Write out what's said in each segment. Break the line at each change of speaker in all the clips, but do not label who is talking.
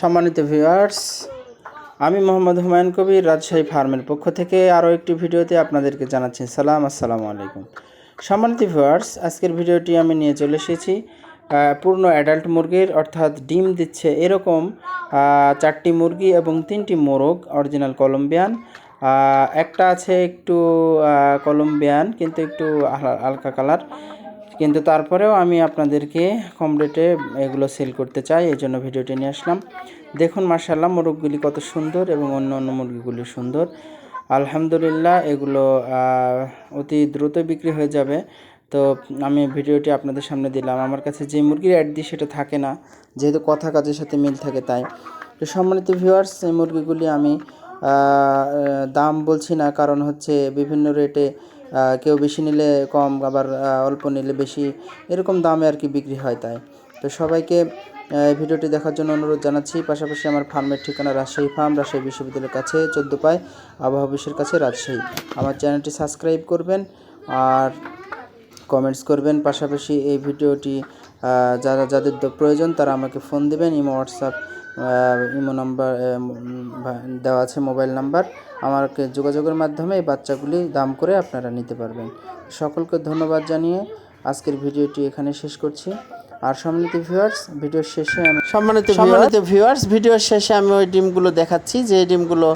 সম্মানিত ভিউয়ার্স আমি মোহাম্মদ হুমায়ুন কবির, রাজশাহী ফার্মের পক্ষ থেকে আরও একটি ভিডিওতে আপনাদেরকে জানাচ্ছি সালাম, আসসালামু আলাইকুম। সম্মানিত ভিউয়ার্স আজকের ভিডিওটি আমি নিয়ে চলে এসেছি পূর্ণ অ্যাডাল্ট মুরগির, অর্থাৎ ডিম দিচ্ছে এরকম চারটি মুরগি এবং তিনটি মোরগ অরিজিনাল কলম্বিয়ান একটা আছে একটু কলম্বিয়ান কিন্তু একটু হাল- হালকা কালার কিন্তু তারপরেও আমি আপনাদেরকে কম রেটে এগুলো সেল করতে চাই, এই জন্য ভিডিওটি নিয়ে আসলাম। দেখুন মার্শাল্লাহ মোরগগুলি কত সুন্দর এবং অন্য অন্য মুরগিগুলি সুন্দর। আলহামদুলিল্লাহ, এগুলো অতি দ্রুত বিক্রি হয়ে যাবে। তো আমি ভিডিওটি আপনাদের সামনে দিলাম। আমার কাছে যে মুরগির অ্যাড দিই সেটা থাকে না, যেহেতু কথা কাজের সাথে মিল থাকে তাই। তো সম্মানিত ভিউয়ার্স এই মুরগিগুলি আমি দাম বলছি না, কারণ হচ্ছে বিভিন্ন রেটে কেউ বেশি নিলে কম, আবার অল্প নিলে বেশি, এরকম দামে আর কি বিক্রি হয় তাই। তো সবাইকে ভিডিওটি দেখার জন্য অনুরোধ জানাচ্ছি। পাশাপাশি আমার ফার্মের ঠিকানা রাজশাহী ফার্ম, রাজশাহী বিশ্ববিদ্যালয়ের কাছে, চোদ্দ পায় আবহাওয়া বিশ্বের কাছে, রাজশাহী। আমার চ্যানেলটি সাবস্ক্রাইব করবেন, আর কমেন্টস করবেন। পাশাপাশি এই ভিডিওটি যারা যাদের প্রয়োজন তারা আমাকে ফোন দিবেন। ইমো হোয়াটসঅ্যাপ ইমো নাম্বার দেওয়া আছে মোবাইল নাম্বার আমাকে যোগাযোগের মাধ্যমে এই বাচ্চাগুলি দাম করে আপনারা নিতে পারবেন। সকলকে ধন্যবাদ জানিয়ে আজকের ভিডিওটি এখানে শেষ করছি। আর সম্মানিত ভিউয়ার্স ভিডিওর শেষে আমি সম্মানিত সম্মানিত ভিউয়ার্স ভিডিওর শেষে আমি ওই ডিমগুলো দেখাচ্ছি। যে ডিমগুলো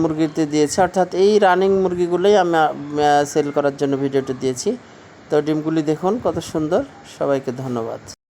মুরগিতে দিয়েছে। অর্থাৎ এই রানিং মুরগিগুলোই আমি সেল করার জন্য ভিডিওটি দিয়েছি। তো ডিমগুলি দেখুন কত সুন্দর। সবাইকে ধন্যবাদ।